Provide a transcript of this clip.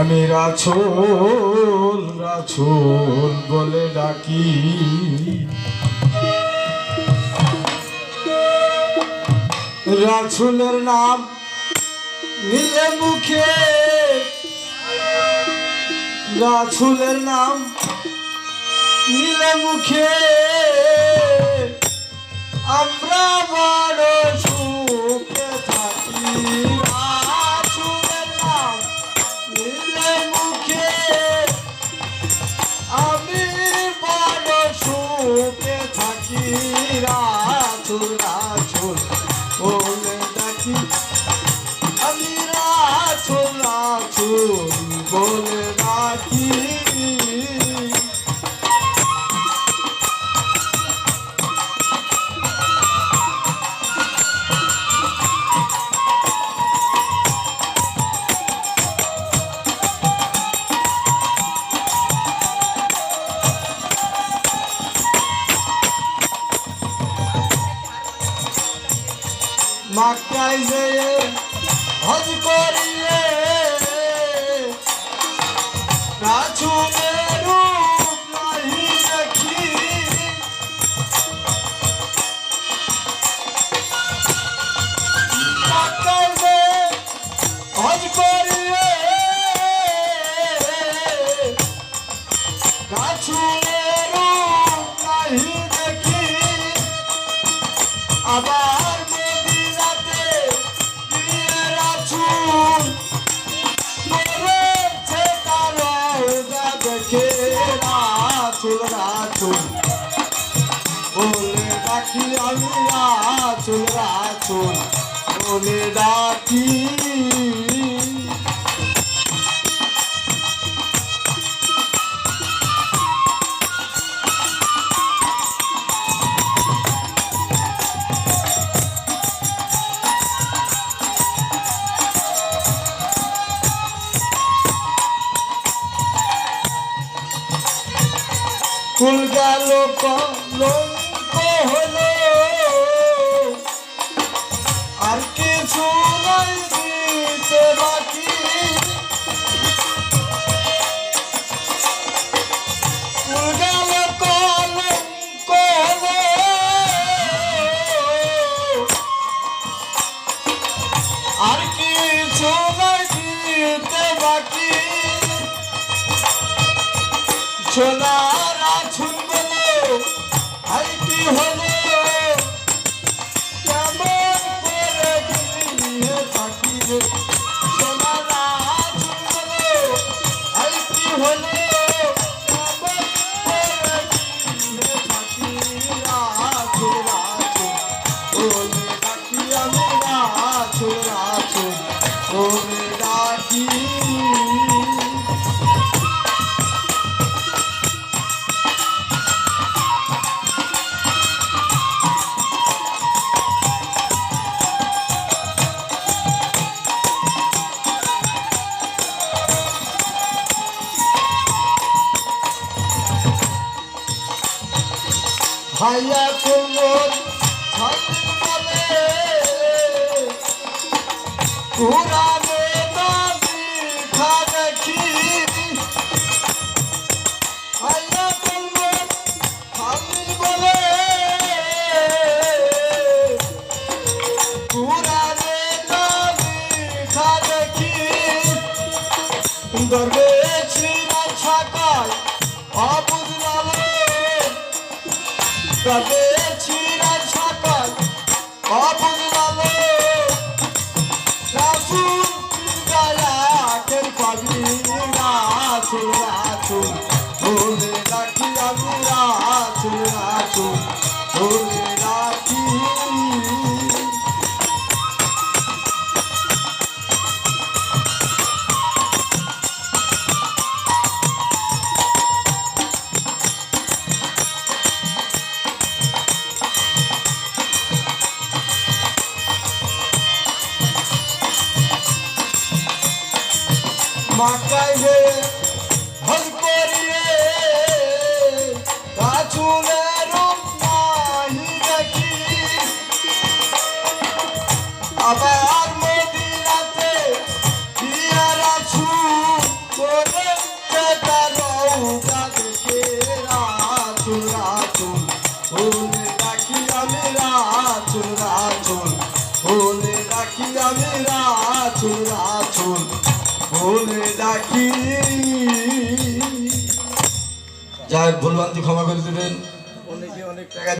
আমি রাছুল রাছুল বলে ডাকি। রাছুলের নাম নিলে মুখে। রাছুলের নাম নিলে মুখে। আমরা বড় সুখে রাছুল রাছুল বলে ডাকি আমি রাছুল রাছুল বলে মাকাই যে হজ করিলে রাছুলের রূপ নাহি দেখি। মাকাই যে আবার রাছুল রাচুল বলে ডাকি আমি আচুল রাচুল বলে ডাকি কুল গেল কলঙ্ক হলো। আর কিছু নাই দিতে বাকি। সোনার আছুন বলে আইটি কেমন করে দিয়ে থাকি রে? সোনার আছুন বলে আইটি হলো ভাইয়া কুমোর বলে পুরানে নদী খানকি ভাইয়া কুমোর বলে পুরানে নদী খানকি দরবে ছিল ছাকায় অবুঝলালে তবে ছিরা ছাকাল অবুঝলালে রাসুল মাকাইবে হলপরিয়ে কাছুলে আবার মদিনাতে দিয়ারা ছু করে তার রৌকা দেখে রাচুন রাচুন ওলে রাখি আমি রাচুন রাচুন ওলে রাখি আমি রাচুন রাচুন বলে ডাকি। ভুলবান্তি ক্ষমা করে দেবেন। অনেকে অনেক টাকা